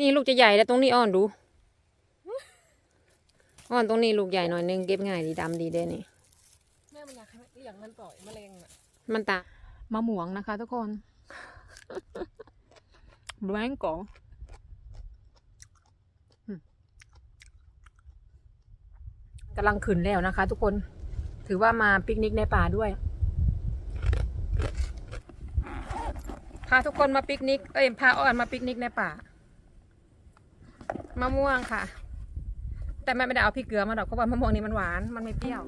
นี่ลูกจะใหญ่แล้วตรงนี้อ่อนดู อ่อนตรงนี้ลูกใหญ่หน่อยนึงเก็บง่ายดีดำดีเด้นี่แม่มันอยากให้เลี้ยงมันปล่อยแมลงอะมันตามะหมวงนะคะ ทุกคนแบงก์ก่ออืมกำลังขึ้นแล้วนะคะ ทุกคนถือว่ามาปิกนิกในป่าด้วย พาทุกคนมาปิกนิก เอ้ยพาอ่อนมาปิกนิกในป่า มะม่วงค่ะ แต่แม่ไม่ได้เอาพริกเกลือมาดอกเพราะว่ามะม่วงนี้มันหวาน มันไม่เปรี้ยว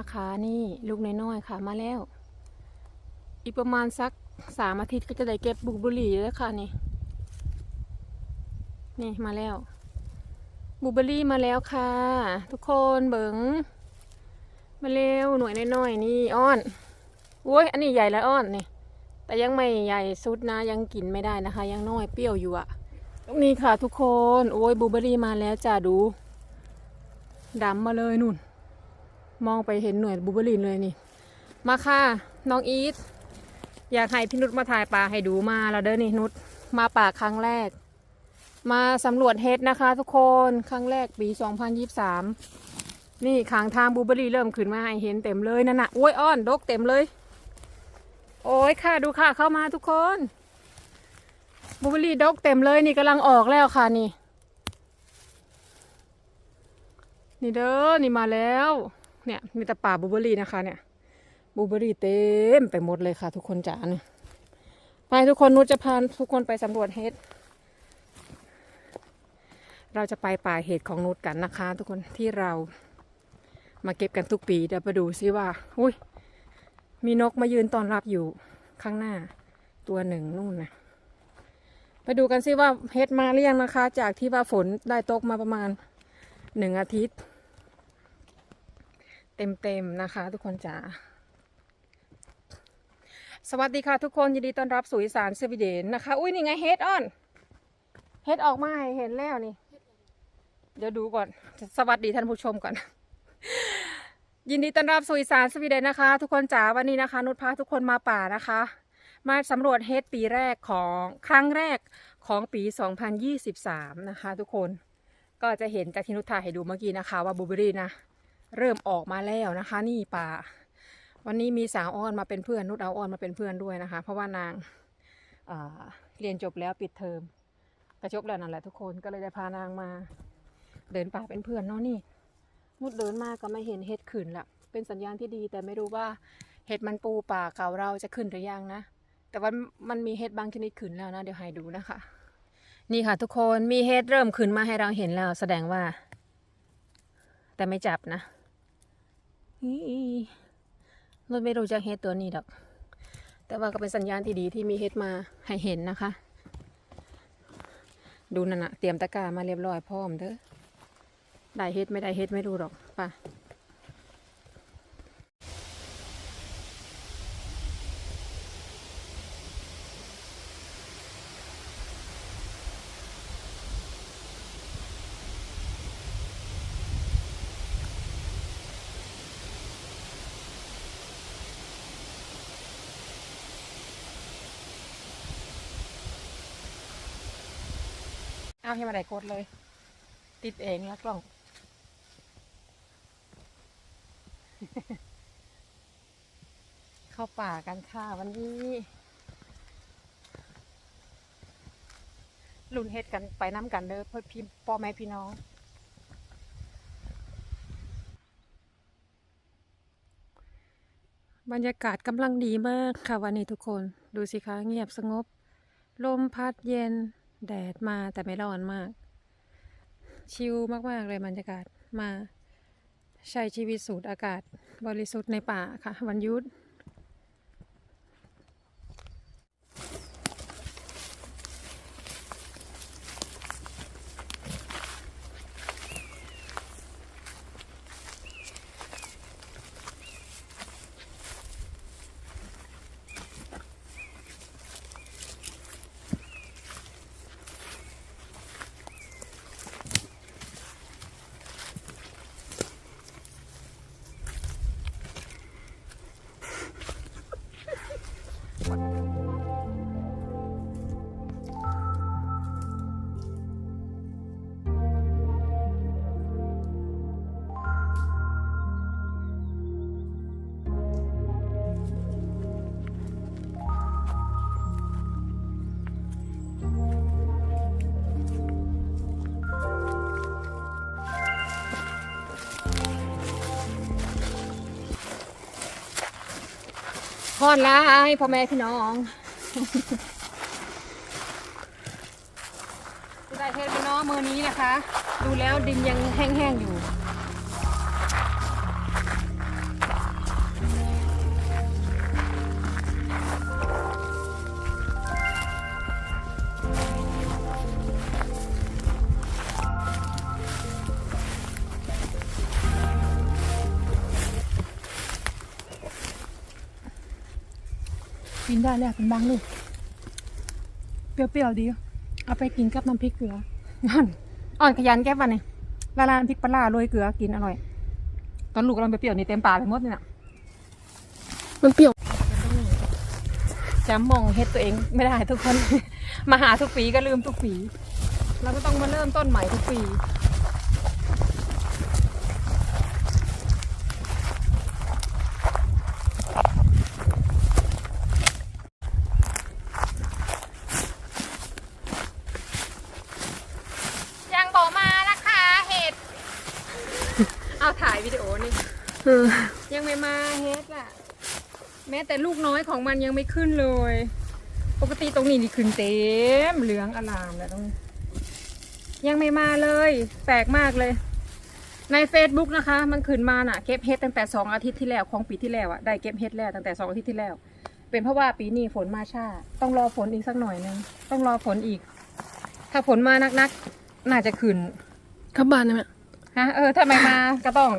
นะคะ นี่ลูกน้อยๆค่ะมาแล้ว อีกประมาณสักสามอาทิตย์ก็จะได้เก็บบลูเบอรรี่แล้วค่ะนี่ นี่มาแล้วบลูเบอรรี่มาแล้วค่ะ ทุกคนเบิงมาเร็วหน่วยน้อยๆนี่อ้อนโอ้ยอันนี้ใหญ่แล้วอ้อนนี่ แต่ยังไม่ใหญ่สุดนะยังกินไม่ได้นะคะ ยังน้อยเปรี้ยวอยู่อะนี่ค่ะทุกคน โอ้ยบลูเบอรี่มาแล้วจ้าดูดำมาเลยนุ่น มองไปเห็นหน่วยบูเบอรรี่เลยนี่ มาค่ะน้องอีทอยากให้พี่นุชมาถ่ายป่าให้ดูมาแล้วเด้อนี่นุชมาป่าครั้งแรก มาสำรวจเฮ็ดนะคะ ทุกคนครั้งแรกปี 2023 นี่ขางทางบูเบอรรี่เริ่มขึ้นมาให้เห็นเต็มเลยนั่นน่ะโอ้ยอ้อนดกเต็มเลย โอ้ยค่ะดูค่ะเข้ามาทุกคนบูเบอรรี่ดกเต็มเลยนี่กำลังออกแล้วค่ะนี่ นี่เด้อนี่มาแล้ว เนี่ยมีแต่ป่าบูเบอรี่นะคะเนี่ยบูเบอรี่เต็มไปหมดเลยค่ะ ทุกคนจ๋าเนี่ยไปทุกคนนุชจะพาทุกคนไปสำรวจเห็ดเราจะไปป่าเห็ดของนุชกันนะคะ ทุกคนที่เรามาเก็บกันทุกปีเดี๋ยวไปดูซิว่าอุ้ยมีนกมายืนต้อนรับอยู่ข้างหน้าตัวหนึ่งนู่นนะไปดูกันซิว่าเห็ดมาหรือยังนะคะ จากที่ว่าฝนได้ตกมาประมาณหนึ่งอาทิตย์ เต็มๆนะคะ ทุกคนจ๋าสวัสดีค่ะทุกคนยินดีต้อนรับสู่อีสานสวีเดนนะคะ อุ้ยนี่ไงเฮดออนเฮดออกมาให้เห็นแล้วนี่ เดี๋ยวดูก่อน สวัสดีท่านผู้ชมก่อน ยินดีต้อนรับสู่อีสานสวีเดนนะคะ ทุกคนจ๋าวันนี้นะคะ นุชพาทุกคนมาป่านะคะ มาสำรวจเฮดปีแรกของครั้งแรกของปี 2023 นะคะ ทุกคนก็จะเห็นจากที่นุชถ่ายให้ดูเมื่อกี้นะคะ ว่าบูเบอรรี่นะ เริ่มออกมาแล้วนะคะ นี่ป่า วันนี้มีสาวอ้อนมาเป็นเพื่อนนุชเอาอ้อนมาเป็นเพื่อนด้วยนะคะ เพราะว่านางาเรียนจบแล้วปิดเทอมกระจบแล้วนั่นแหละทุกคนก็เลยได้พานางมา เดินป่าเป็นเพื่อนเนาะนี่นุชเดินมากก็ไม่เห็นเห็ดขึ้นละเป็นสัญญาณที่ดี แต่ไม่รู้ว่าเห็ดมันปูป่าเก่าเราจะขึ้นหรือยังนะ แต่ว่ามันมีเห็ดบางชนิดขึ้นแล้วนะเดี๋ยวให้ดูนะคะ นี่ค่ะทุกคนมีเห็ดเริ่มขึ้นมาให้เราเห็นแล้ว แสดงว่า แต่ไม่จับนะ รถไม่รู้จะเฮ็ดตัวนี้ดอก แต่ว่าก็เป็นสัญญาณที่ดีที่มีเฮ็ดมาให้เห็นนะคะ ดูนั่นนะเตรียมตะกร้ามาเรียบร้อยพร้อมเด้อได้เฮ็ดไม่ได้เฮ็ดไม่รู้หรอกไป่ะ เอาให้มาได้กดเลย ติดเองแล้วกล้องเข้าป่ากันค่ะวันนี้ลุ่นเฮ็ดกันไปน้ำกันเด้อเพื่อพี่พ่อแม่พี่น้อง บรรยากาศกำลังดีมากค่ะวันนี้ทุกคนดูสิคะเงียบสงบ ลมพัดเย็น แดดมาแต่ไม่ร้อนมาก ชิลมากๆเลยบรรยากาศมา ใช้ชีวิตสูดอากาศบริสุทธิ์ในป่าค่ะ วันยุทธ พอนร้ายพ่อแม่พี่น้องได้เทศพี่น้องมือนี้นะคะ ดูแล้วดินยังแห้งๆอยู่ กินได้แล้วเป็นบางลูก เปรี้ยวๆดี เอาไปกินกับน้ำพริกเกลืออ่อนอ่อนขยันแก้วันนี่ละลายน้ำพริกปลาโรยเกลือกินอร่อย ตอนลูกกำลังไปเปรี้ยวนี่เต็มปากไปหมดนี่น่ะมันเปรี้ยวจำมองเฮ็ดตัวเองไม่ได้ทุกคน มาหาทุกปีก็ลืมทุกปี เราก็ต้องมาเริ่มต้นใหม่ทุกปี ยังบอกมานะคะเห็ด เอาถ่ายวิดีโอนี่ เออ ยังไม่มาเฮ็ดล่ะ แม้แต่ลูกน้อยของมันยังไม่ขึ้นเลย ปกติตรงนี้นี่ขึ้นเต็มเหลืองอลามแล้วตรงนี้ ยังไม่มาเลย แปลกมากเลย ใน Facebook นะคะ มันขึ้นมาน่ะเก็บเฮ็ดตั้งแต่สองอาทิตย์ที่แล้วของปีที่แล้วอะได้เก็บเฮ็ดแล้วตั้งแต่สองอาทิตย์ที่แล้ว เป็นเพราะว่าปีนี้ฝนมาช้าต้องรอฝนอีกสักหน่อยนึงต้องรอฝนอีก ถ้าฝนมานักๆน่าจะขึ้นกลับบ้านได้ไหมฮะเออถ้าไม่มาก็ต้อง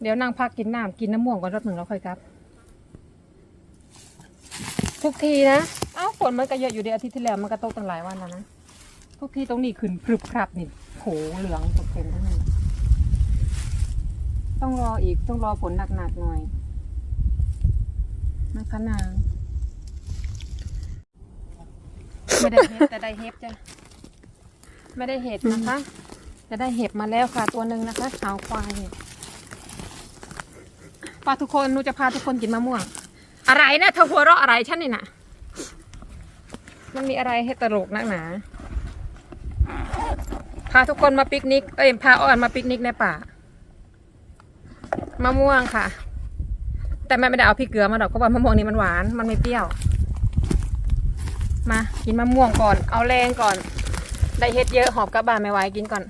เดี๋ยวนั่งพักกินน้ำกินน้ำม่วงก่อนรอบหนึ่งแล้วค่อยกลับ ทุกทีนะเอ้าฝนมันก็เยอะอยู่ในอาทิตย์ที่แล้วมันก็ตกตั้งหลายวันแล้วนะทุกทีตรงนี้ขึ้นพรึบพรับนี่โหเหลืองตกเต็มทั้งนั้นต้องรออีกต้องรอฝนหนักๆหน่อยนะคะนางไม่ได้เห็บแต่ได้เห็บจ้ะไม่ได้เห็ดนะคะ จะได้เห็บมาแล้วค่ะตัวหนึ่งนะคะขาวควายเนี่ย พาทุกคนหนูจะพาทุกคนกินมะม่วง อะไรนะเธอหัวเราะอะไรฉันนี่นะมันมีอะไรให้ตลกนักหนา พาทุกคนมาปิกนิก เอ้ยพาอ่อนมาปิกนิกในป่ามะม่วงค่ะ แต่แม่ไม่ได้เอาพริกเกลือมาดอกเพราะว่ามะม่วงนี่มันหวาน มันไม่เปรี้ยว มากินมะม่วงก่อน เอาแรงก่อน ได้เฮ็ดเยอะหอบกลับบานไม่ไหวกินก่อน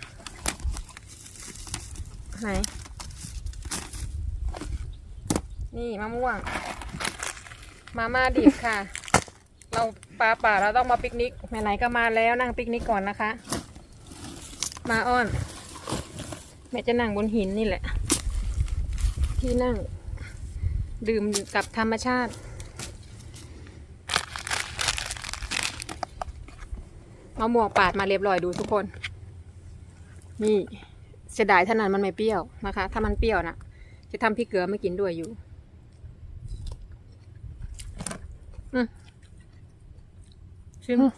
ไหน นี่มะม่วง มาม่าดิบค่ะ เราปลาป่าเราต้องมาปิกนิกไหนๆก็มาแล้วนั่งปิกนิกก่อนนะคะ มาอ้อน แม่จะนั่งบนหินนี่แหละ ที่นั่ง ดื่มกับธรรมชาติมะม่วงปาดมาเรียบร้อยดูทุกคน นี่เสียดายเท่านั้นมันไม่เปรี้ยวนะคะ ถ้ามันเปรี้ยวนะจะทำพริกเกลือไม่กินด้วยอยู่ ชิมมะ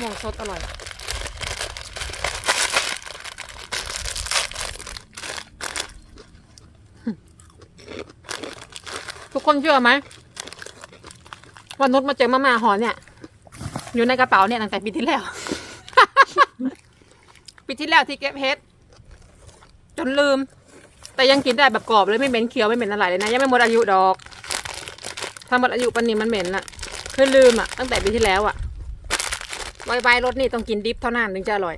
ม่วงสดอร่อยทุกคนเชื่อไหมว่านุชมาเจอมาม่าหอเนี่ย อยู่ในกระเป๋าเนี่ยตั้งแต่ปีที่แล้ว ที่แล้วที่เก็บเฮ็ดจนลืม แต่ยังกินได้แบบกรอบเลยไม่เหม็นเขียวไม่เหม็นอะไรเลยนะยังไม่หมดอายุดอกถ้าหมดอายุปันนี้มันเหม็นละคือลืมอะตั้งแต่ปีที่แล้วอะไวไวรสนี่ต้องกินดิฟเท่านั้นถึงจะอร่อย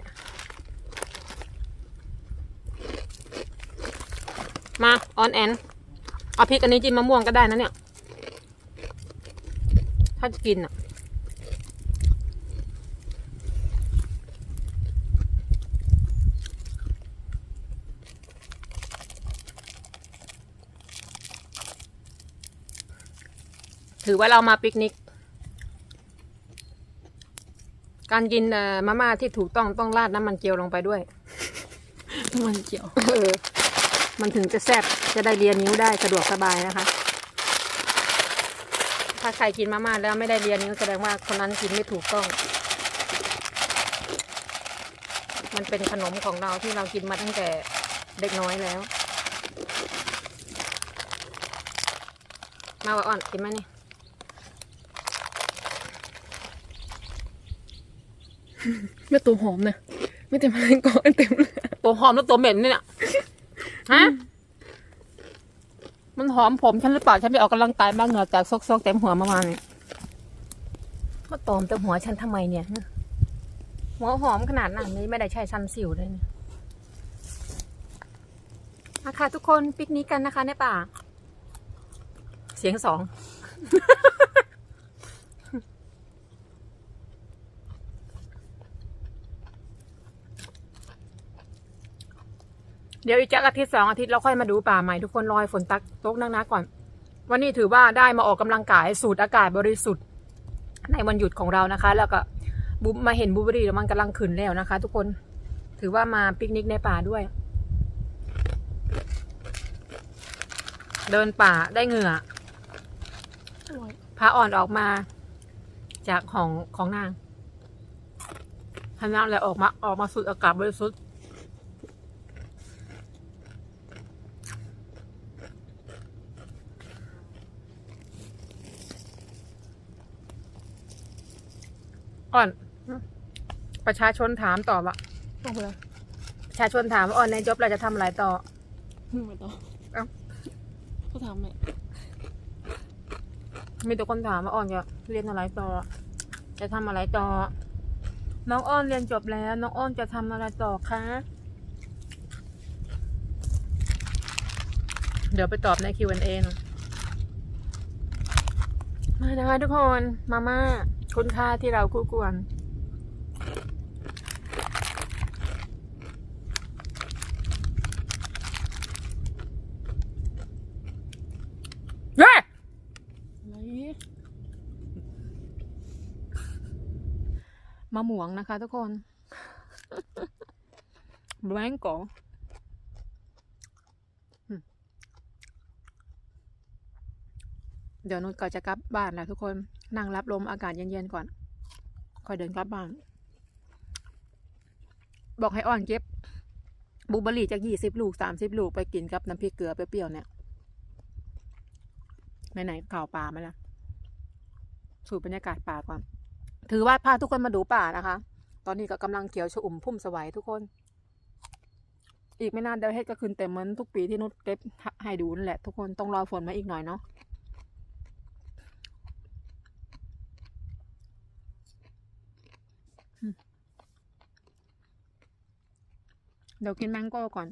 มาออนแอนเอาพริกอันนี้จิ้มมะม่วงก็ได้นะเนี่ย ถ้าจะกินอะ ถือว่าเรามาปิกนิก การกินเอ่อมาม่าที่ถูกต้องต้องราดน้ำมันเจียวลงไปด้วย น้ำมันเจียว เออ มันถึงจะแซ่บจะได้เรียนนิ้วได้สะดวกสบายนะคะ ถ้าใครกินมาม่าแล้วไม่ได้เรียนนิ้วแสดงว่าคนนั้นกินไม่ถูกต้อง มันเป็นขนมของเราที่เรากินมาตั้งแต่เด็กน้อยแล้ว มาว่าอ่อนกินไหมนี่ ไม่ตัวหอมนะไม่เต็มอะไรก่อนเต็มเลยตัวหอมแล้วตัวเหม็นเนี่ยฮะมันหอมผมฉันหรือเปล่าฉันไปออกกำลังกายบ้างเหงื่อแตกซกๆเต็มหัวเมื่อวานนี้มาตอมเต็มหัวฉันทำไมเนี่ยฮะหัวหอมขนาดนั้นนี้ไม่ได้ใช้ซันสิวเลยเนี่ยอาค่ะทุกคนปิกนิกกันนะคะในป่า เสียงสอง เดี๋ยวอีกจักอาทิตย์สองอาทิตย์เราค่อยมาดูป่าใหม่ทุกคนรอยฝนตักตกนักๆก่อน วันนี้ถือว่าได้มาออกกำลังกายสูดอากาศบริสุทธิ์ ในวันหยุดของเรานะคะ แล้วก็บุมาเห็นบูเบอรี่แล้วมันกำลังขึ้นแล้วนะคะ ทุกคนถือว่ามาปิกนิกในป่าด้วย เดินป่าได้เหงื่ออร่อยพาอ่อนออกมาจากของของนางพานางเลยออกมาออกมาสูดอากาศบริสุทธิ์ อ่อน ประชาชนถามต่อว่าต้องไปแล้วประชาชนถามว่าอ่อนในจบเราจะทำอะไรต่อ ไม่ต้องเอ้า เขาถามไหมมีแต่คนถามว่าอ่อนจะเรียนอะไรต่อ จะทำอะไรต่อ น้องอ้อนเรียนจบแล้ว น้องอ้อนจะทำอะไรต่อคะ เดี๋ยวไปตอบใน Q&A เนอะมานะคะทุกคน มาม่า คุณค่าที่เราคู่ควรเย้อะไรมะม่วงนะคะทุกคนแบงก์ก่ออืมเดี๋ยวนุชก็จะกลับบ้านแล้วทุกคน นั่งรับลมอากาศเย็นๆก่อน ค่อยเดินกลับบ้าน บอกให้อ่อนเก็บบูเบอรี่จากยี่สิบลูกสามสิบลูกไปกินกับน้ำพริกเกลือเปรี้ยวๆเนี่ยไหนๆข่าวป่ามาแล้วสูดบรรยากาศป่าก่อนถือว่าพาทุกคนมาดูป่านะคะ ตอนนี้ก็กำลังเขียวชอุ่มพุ่มสวัยทุกคน อีกไม่นานเดี๋ยวเฮ็ดก็คืนเต็มเหมือนทุกปีที่นุชเก็บให้ดูนั่นแหละ ทุกคนต้องรอฝนมาอีกหน่อยเนาะ เดี๋ยวกินแมงโก้ก่อน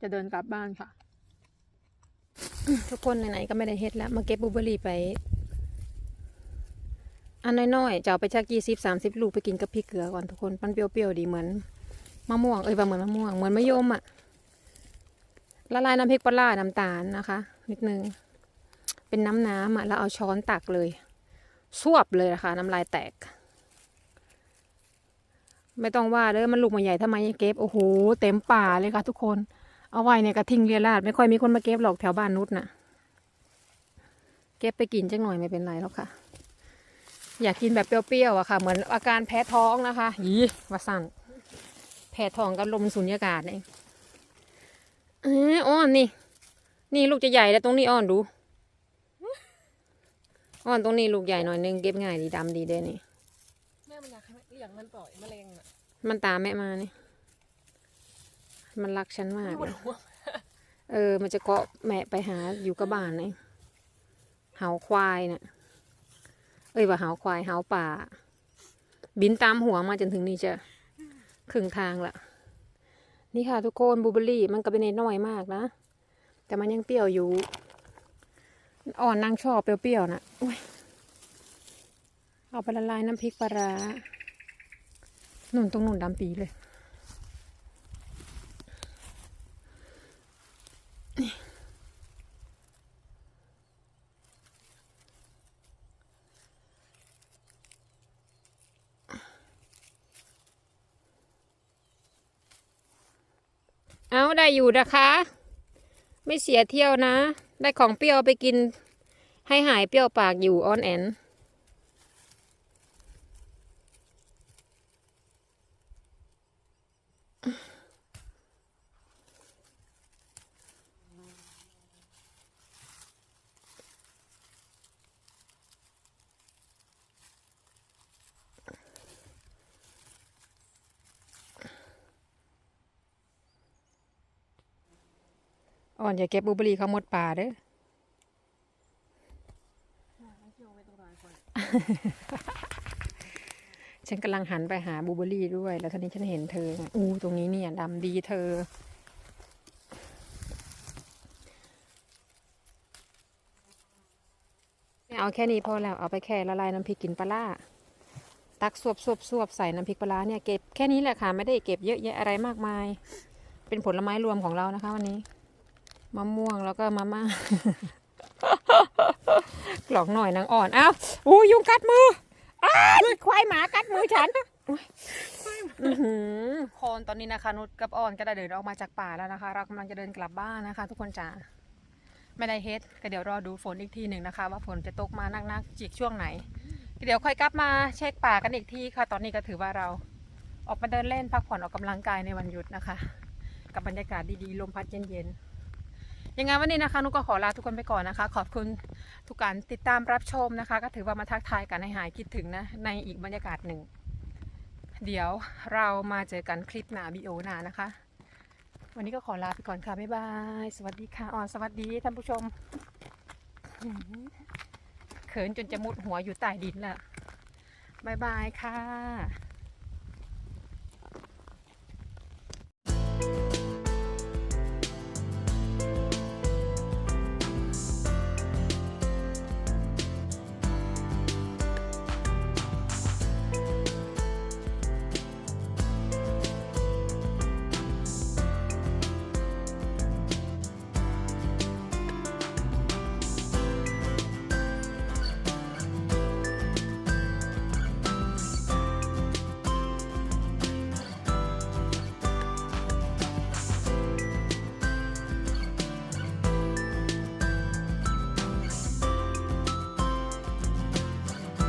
จะเดินกลับบ้านค่ะ ทุกคนไหนๆก็ไม่ได้เฮ็ดแล้ว มาเก็บบูเบอรี่ไป อันน้อยๆจะเอาไปชักยี่สิบสามสิบลูกไปกินกับพริกเกลือก่อนทุกคนมันเปรี้ยวๆดีเหมือนมะม่วงเอ้ยเหมือนมะม่วงเหมือนมะยมอะละลายน้ำพริกปลาร้าน้ำตาลนะคะ นิดนึง เป็นน้ำน้ำอะแล้วเอาช้อนตักเลยสวบเลยนะคะ น้ำลายแตก ไม่ต้องว่าเด้อมันลูกมันใหญ่ทำไมยังเก็บโอ้โหเต็มป่าเลยค่ะทุกคน เอาไว้เนี่ยกระทิ้งเรียราดไม่ค่อยมีคนมาเก็บหรอกแถวบ้านนุชน่ะ เก็บไปกินจังหน่อยไม่เป็นไรหรอกค่ะ อยากกินแบบเปรี้ยวๆอะค่ะ เหมือนอาการแพ้ท้องนะคะยีวาสั่นแพ้ท้องกับลมสุญญากาศเองเอออ้อนนี่ นี่ลูกจะใหญ่แล้วตรงนี้อ้อนดูอ้อนตรงนี้ลูกใหญ่หน่อยนึงเก็บง่ายดีดำดีเด้นี่แม่มันอยากให้เลี้ยงมันปล่อยแมลงอะ มันตามแม่มานี่ มันรักฉันมากปวดเลยหัวเออ มันจะเกาะแม่ไปหาอยู่กับบ้านนี่เหาควายน่ะ เอ้ยว่าเหาควายเหาป่า บินตามหัวมาจนถึงนี่จะครึ่งทางละนี่ค่ะทุกคนบลูเบอร์รี่ มันก็เป็นน้อยมากนะ แต่มันยังเปรี้ยวอยู่ อ่อนนางชอบเปรี้ยวๆนะอุ๊ยเอาไปละลายน้ำพริกปลาร้าห นุ่นตรงหนุนดำปีเลย เอาได้อยู่นะคะ ไม่เสียเที่ยวนะ ได้ของเปรี้ยวไปกิน ให้หายเปรี้ยวปากอยู่ออนแอน อ่อนอย่าเก็บบูเบอรี่เขาหมดป่าเด้อฉันกำลังหันไปหาบูเบอรี่ด้วย แล้วทีนี้ฉันเห็นเธอ อู้ตรงนี้เนี่ยดำดีเธอ เอาแค่นี้พอแล้ว เอาไปแค่ละลายน้ำพริกกินปลาร้าตักสวบสวบสวบใส่น้ำพริกปลาร้าเนี่ยเก็บแค่นี้แหละค่ะ ไม่ได้เก็บเยอะแยะอะไรมากมาย เป็นผลไม้รวมของเรานะคะวันนี้ มะม่วงแล้วก็มาม่ากลองหน่อยนางอ่อนอ้าวอู้ยุงกัดมืออ้าวควายหมากัดมือฉันคอหือโคนตอนนี้นะคะนุชกับอ่อนก็ได้เดินออกมาจากป่าแล้วนะคะ เรากำลังจะเดินกลับบ้านนะคะ ทุกคนจ๋าไม่ได้เฮ็ดก็เดี๋ยวรอดูฝนอีกทีหนึ่งนะคะ ว่าฝนจะตกมานักๆจีกช่วงไหน เดี๋ยวค่อยกลับมาเช็คป่ากันอีกทีค่ะ ตอนนี้ก็ถือว่าเราออกมาเดินเล่นพักผ่อนออกกำลังกายในวันหยุดนะคะ กับบรรยากาศดีๆลมพัดเย็นๆ ยังไงวันนี้นะคะนุกก็ขอลาทุกคนไปก่อนนะคะ ขอบคุณทุกการติดตามรับชมนะคะ ก็ถือว่ามาทักทายกันให้หายคิดถึงนะในอีกบรรยากาศหนึ่ง เดี๋ยวเรามาเจอกันคลิปหน้าบีโอหนานะคะ วันนี้ก็ขอลาไปก่อนค่ะบ๊ายบายสวัสดีค่ะออนสวัสดีท่านผู้ชมเขินจนจะมุดหัวอยู่ใต้ดินแล้วบ๊ายบายค่ะ